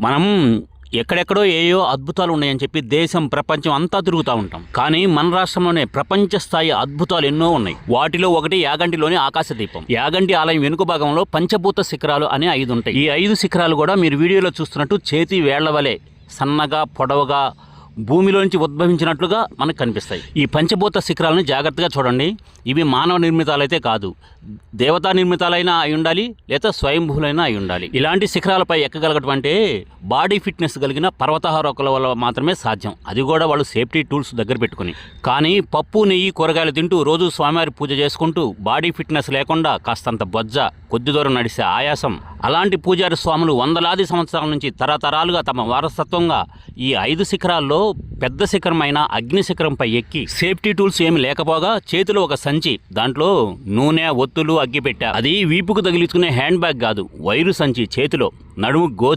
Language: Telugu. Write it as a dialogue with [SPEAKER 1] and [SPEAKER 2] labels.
[SPEAKER 1] మనం ఎక్కడెక్కడో ఏయో అద్భుతాలు ఉన్నాయని చెప్పి దేశం ప్రపంచం అంతా తిరుగుతూ ఉంటాం. కానీ మన రాష్ట్రంలోనే ప్రపంచ స్థాయి అద్భుతాలు ఎన్నో ఉన్నాయి. వాటిలో ఒకటి యాగంటిలోని ఆకాశ దీపం. యాగంటి ఆలయం వెనుక భాగంలో పంచభూత శిఖరాలు అనే ఐదు ఉంటాయి. ఈ ఐదు శిఖరాలు కూడా మీరు వీడియోలో చూస్తున్నట్టు చేతి వేళ్ళ వలె సన్నగా పొడవుగా భూమిలోంచి ఉద్భవించినట్లుగా మనకు కనిపిస్తాయి. ఈ పంచభూత శిఖరాలను జాగ్రత్తగా చూడండి. ఇవి మానవ నిర్మితాలైతే కాదు. దేవతా నిర్మితాలైనా అయి ఉండాలి లేదా స్వయంభూలైనా అయి ఉండాలి. ఇలాంటి శిఖరాలపై ఎక్కగలగటువంటి బాడీ ఫిట్నెస్ కలిగిన పర్వతారోహకుల వల్ల మాత్రమే సాధ్యం. అది కూడా వాళ్ళు సేఫ్టీ టూల్స్ దగ్గర పెట్టుకుని. కానీ పప్పు నెయ్యి కూరగాయలు తింటూ రోజు స్వామివారి పూజ చేసుకుంటూ బాడీ ఫిట్నెస్ లేకుండా కాస్తంత బొజ్జ కొద్ది దూరం నడిసే ఆయాసం. అలాంటి పూజారి స్వాములు వందలాది సంవత్సరాల నుంచి తరతరాలుగా తమ వారసత్వంగా ఈ ఐదు శిఖరాల్లో పెద్ద శిఖరమైన అగ్ని శిఖరంపై ఎక్కి సేఫ్టీ టూల్స్ ఏమి లేకపోగా చేతిలో ఒక సంచి దాంట్లో నూనె ఒత్తులు అగ్గిపెట్టా. అది వీపుకు తగిలించుకునే హ్యాండ్ బ్యాగ్ కాదు వైరు సంచి చేతిలో. నడుము గోచి